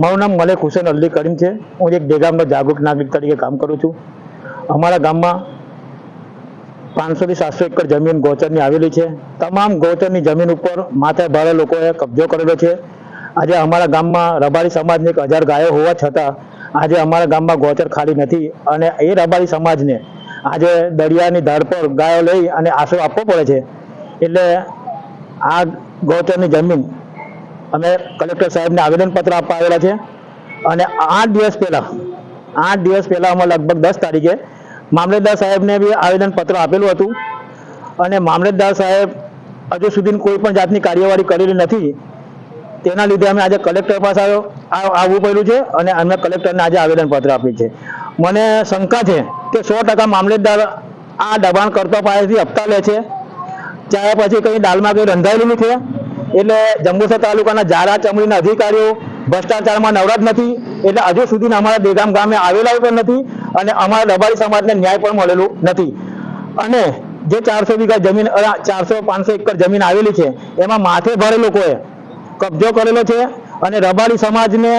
મારું નામ મલેક હુસેન અલ્લી કરીમ છે. હું એક દેગામનો જાગૃત નાગરિક તરીકે કામ કરું છું. અમારા ગામમાં પાંચસોથી સાતસો એકર જમીન ગૌચરની આવેલી છે. તમામ ગૌચરની જમીન ઉપર માથે ભારે લોકોએ કબજો કરેલો છે. આજે અમારા ગામમાં રબારી સમાજની એક હજાર ગાયો હોવા છતાં આજે અમારા ગામમાં ગૌચર ખાલી નથી અને એ રબારી સમાજને આજે દરિયાની ધાર પર ગાયો લઈ અને આશરો આપવો પડે છે. એટલે આ ગૌચરની જમીન અમે કલેક્ટર સાહેબને આવેદનપત્ર આપવા આવેલા છે. અને આઠ દિવસ પહેલા, આઠ દિવસ પહેલા અમે લગભગ દસ તારીખે મામલતદાર સાહેબને બી આવેદનપત્ર આપેલું હતું. અને મામલતદાર સાહેબ હજુ સુધી કોઈ પણ જાતની કાર્યવાહી કરેલી નથી. તેના લીધે અમે આજે કલેક્ટર પાસે આવવું પડ્યું છે અને અમે કલેક્ટરને આજે આવેદનપત્ર આપ્યું છે. મને શંકા છે કે સો ટકા મામલતદાર આ દબાણ કરતો પાસેથી હપ્તા લે છે. ચાહે પછી કંઈ દાલમાં કંઈ રંધાયેલું છે એટલે જંબુસર તાલુકાના જારા ચમડીના અધિકારીઓ ભ્રષ્ટાચારમાં નવરાત નથી, એટલે હજુ સુધી અમારા દેગામ ગામે આવેલા પણ નથી અને અમારા રબારી સમાજને ન્યાય પણ મળેલું નથી. અને જે ચારસો વીઘા જમીન ચારસો પાંચસો એકર જમીન આવેલી છે, એમાં માથે ભરે લોકોએ કબજો કરેલો છે અને રબારી સમાજને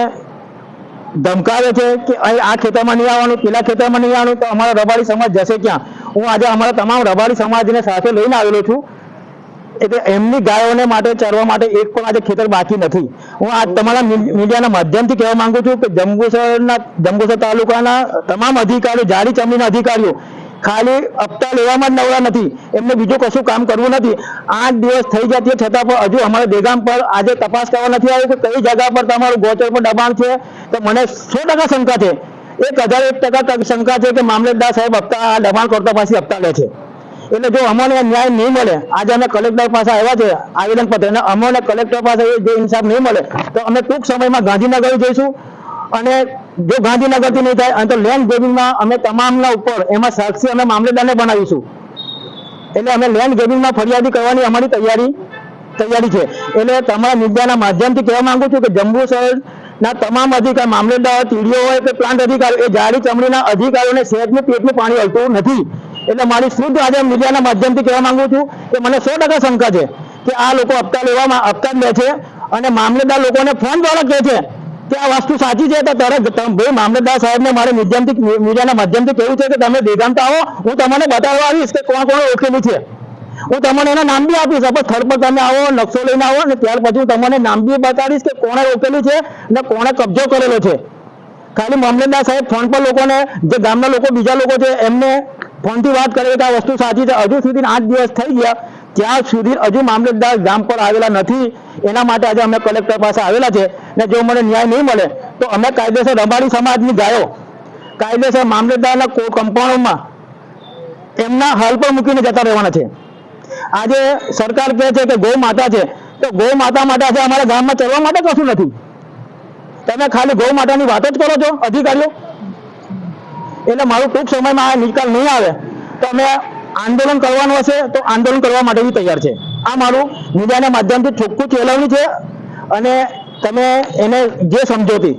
ધમકાવે છે કે અહીં આ ખેતરમાં નહીં આવવાનું, પેલા ખેતરમાં નહીં આવવાનું, તો અમારા રબારી સમાજ જશે ક્યાં? હું આજે અમારા તમામ રબારી સમાજને સાથે લઈને આવેલો છું. એટલે એમની ગાયોને માટે ચરવા માટે એક પણ આજે ખેતર બાકી નથી. હું આ તમારા મીડિયાના માધ્યમથી કહેવા માંગુ છું કે જંબુસરના, જંબુસર તાલુકાના તમામ અધિકારીઓ જાડી ચમડીના અધિકારીઓ ખાલી હપ્તા લેવામાં જ નવરા નથી. એમને બીજું કશું કામ કરવું નથી. આઠ દિવસ થઈ ગયા તે છતાં પણ હજુ અમારા દેગામ પર આજે તપાસ કરવા નથી આવ્યું કે કઈ જગ્યા પર તમારું ગોચર પર દબાણ છે. તો મને સો ટકા શંકા છે. એક હજાર એક ટકા શંકા છે કે મામલતદાર સાહેબ હપ્તા, દબાણ કરતા પાછી હપ્તા લે છે. એટલે જો અમને ન્યાય નહીં મળે, આજે અમે કલેક્ટર પાસે આવ્યા છે આવેદન પત્ર અને કલેક્ટર પાસે જે ઇન્સાફ નહીં મળે, તો અમે ટૂંક સમયમાં ગાંધીનગર જઈશું. અને જો ગાંધીનગરથી નહીં થાય, અને તો લેન્ડ ગ્રેબિંગમાં અમે તમામના ઉપર, એમાં સાક્ષી અમે મામલેદારને બનાવીશું. એટલે અમે લેન્ડ ગ્રેબિંગમાં ફરિયાદી કરવાની અમારી તૈયારી તૈયારી છે. એટલે તમારા મીડિયાના માધ્યમથી કહેવા માંગુ છું કે જંબુસરના તમામ અધિકાર મામલેદાર ટીડીઓ હોય કે પ્લાન્ટ અધિકારી, એ જાડી ચમડીના અધિકારીઓને શહેરનું પેટનું પાણી હલતું નથી. એટલે મારી શુદ્ધ આજે મીડિયાના માધ્યમથી કહેવા માંગુ છું કે મને સો ટકા શંકા છે કે આ લોકો હપ્તા લેવામાં, હપ્તા લે છે અને મામલેદાર લોકોને ફોન દ્વારા કહે છે કે આ વસ્તુ સાચી છે તો તરત ભાઈ મામલતદાર સાહેબને મારે માધ્યમથી મીડિયાના માધ્યમથી કહેવું છે કે તમે દેગામ આવો, હું તમને બતાવવા આવીશ કે કોણ કોણ ઓળખેલું છે. હું તમને એના નામ બી આપીશ સપોઝ સ્થળ પર તમે આવો, નકશો લઈને આવો ને ત્યાર પછી હું તમને નામ બી બતાડીશ કે કોણે રોકેલું છે અને કોણે કબજો કરેલો છે. ખાલી મામલતદાર સાહેબ ફોન પર લોકોને, જે ગામના લોકો, બીજા લોકો છે, એમને ફોનથી વાત કરે કે આ વસ્તુ સાચી છે. હજુ સુધી આઠ દિવસ થઈ ગયા. ત્યાં સુધી હજુ મામલતદાર ગામ પર આવેલા નથી. એના માટે આજે અમે કલેક્ટર પાસે આવેલા છે. ને જો મને ન્યાય નહીં મળે, તો અમે કાયદેસર રબારી સમાજની ગાયો. કાયદેસર મામલતદારના કમ્પાઉન્ડમાં એમના હાલ પર મૂકીને જતા રહેવાના છે. આજે સરકાર કહે છે કે ગૌ માતા છે. તો ગૌ માતા માટે આજે અમારા ગામમાં ચડવા માટે કશું નથી. તમે ખાલી ગૌ માતાની વાત જ કરો છો, અધિકારીઓ. એટલે મારું ટૂંક સમયમાં આ નિકાલ નહીં આવે તો અમે આંદોલન કરવાનું હશે તો આંદોલન કરવા માટે બી તૈયાર છે. આ મારું મીડિયાના માધ્યમથી ચોખ્ખું ચેલવણી છે અને તમે એને જે સમજોતી